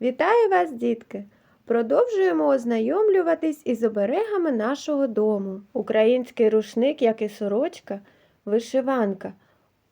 Вітаю вас, дітки! Продовжуємо ознайомлюватись із оберегами нашого дому. Український рушник, як і сорочка, вишиванка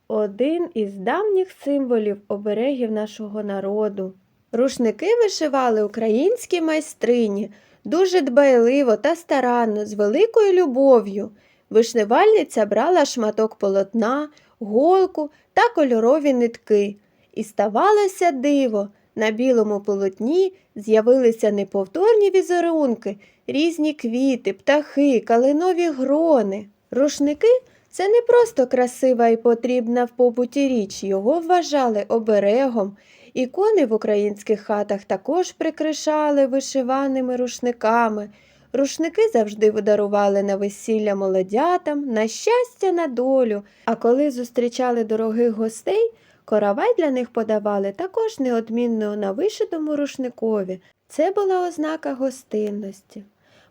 один із давніх символів оберегів нашого народу. Рушники вишивали українські майстрині дуже дбайливо та старанно, з великою любов'ю. Вишивальниця брала шматок полотна, голку та кольорові нитки. І ставалося диво. На білому полотні з'явилися неповторні візерунки, різні квіти, птахи, калинові грони. Рушники це не просто красива і потрібна в побуті річ, його вважали оберегом. Ікони в українських хатах також прикрашали вишиваними рушниками. Рушники завжди видарували на весілля молодятам, на щастя, на долю. А коли зустрічали дорогих гостей, коровай для них подавали також неодмінно на вишитому рушникові. Це була ознака гостинності.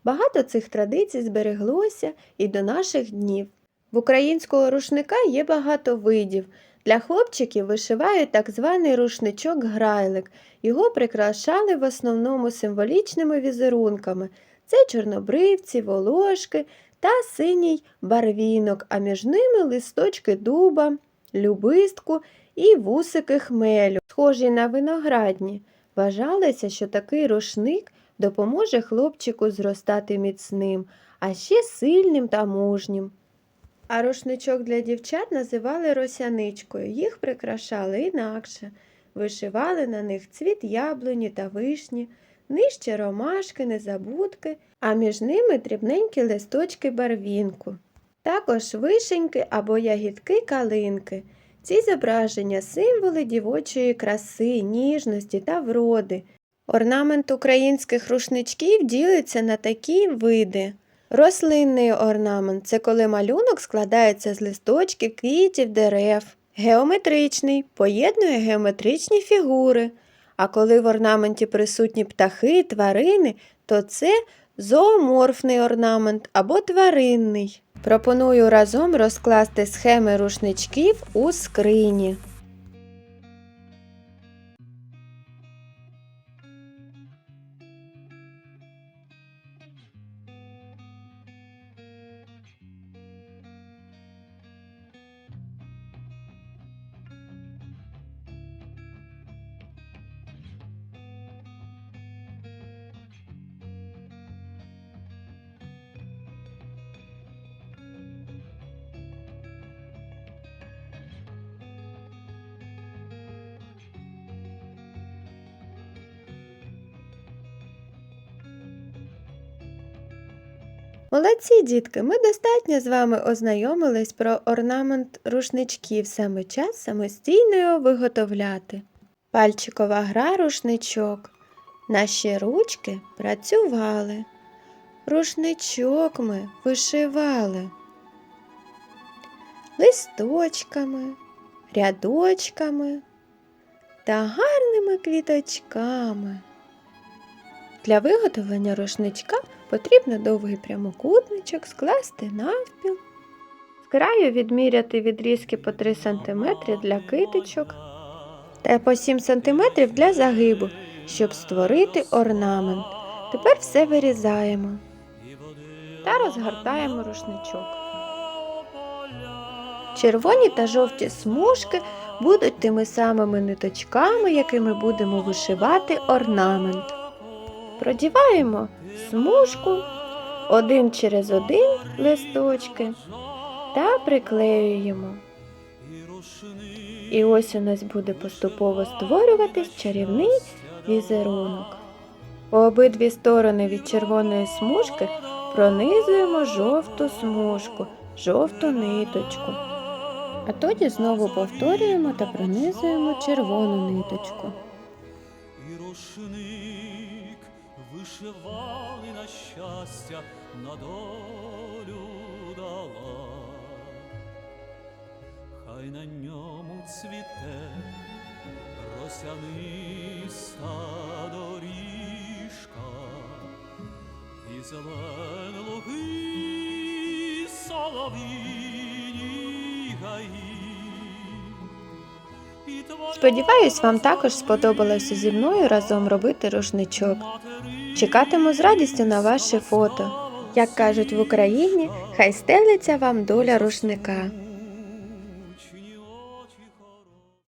Багато цих традицій збереглося і до наших днів. В українського рушника є багато видів. Для хлопчиків вишивають так званий рушничок-грайлик. Його прикрашали в основному символічними візерунками. Це чорнобривці, волошки та синій барвінок, а між ними листочки дуба, любистку і вусики хмелю, схожі на виноградні. Вважалося, що такий рушник допоможе хлопчику зростати міцним, а ще сильним та мужнім. А рушничок для дівчат називали росяничкою. Їх прикрашали інакше. Вишивали на них цвіт яблуні та вишні, нижче ромашки, незабудки, а між ними дрібненькі листочки барвінку. Також вишеньки або ягідки калинки. Ці зображення символи дівочої краси, ніжності та вроди. Орнамент українських рушничків ділиться на такі види. Рослинний орнамент це коли малюнок складається з листочків, квітів, дерев. Геометричний поєднує геометричні фігури. А коли в орнаменті присутні птахи, тварини, то це зооморфний орнамент або тваринний. Пропоную разом розкласти схеми рушничків у скрині. Молодці, дітки, ми достатньо з вами ознайомились про орнамент рушничків. Саме час самостійно його виготовляти. Пальчикова гра рушничок. Наші ручки працювали. Рушничок ми вишивали. Листочками, рядочками та гарними квіточками. Для виготовлення рушничка потрібно довгий прямокутничок скласти навпіл. З краю відміряти відрізки по 3 см для китичок та по 7 см для загибу, щоб створити орнамент. Тепер все вирізаємо та розгортаємо рушничок. Червоні та жовті смужки будуть тими самими ниточками, якими будемо вишивати орнамент. Продіваємо смужку один через один листочки та приклеюємо. І ось у нас буде поступово створюватись чарівний візерунок. По обидві сторони від червоної смужки пронизуємо жовту смужку, жовту ниточку. А тоді знову повторюємо та пронизуємо червону ниточку. Вишивали на щастя, на долю дала. Хай на ньому цвіте росяниста доріжка, і зелен луги солов'їні гаї. Сподіваюсь, вам також сподобалося зі мною разом робити рушничок. Чекатиму з радістю на ваше фото. Як кажуть в Україні, хай стелиться вам доля рушника.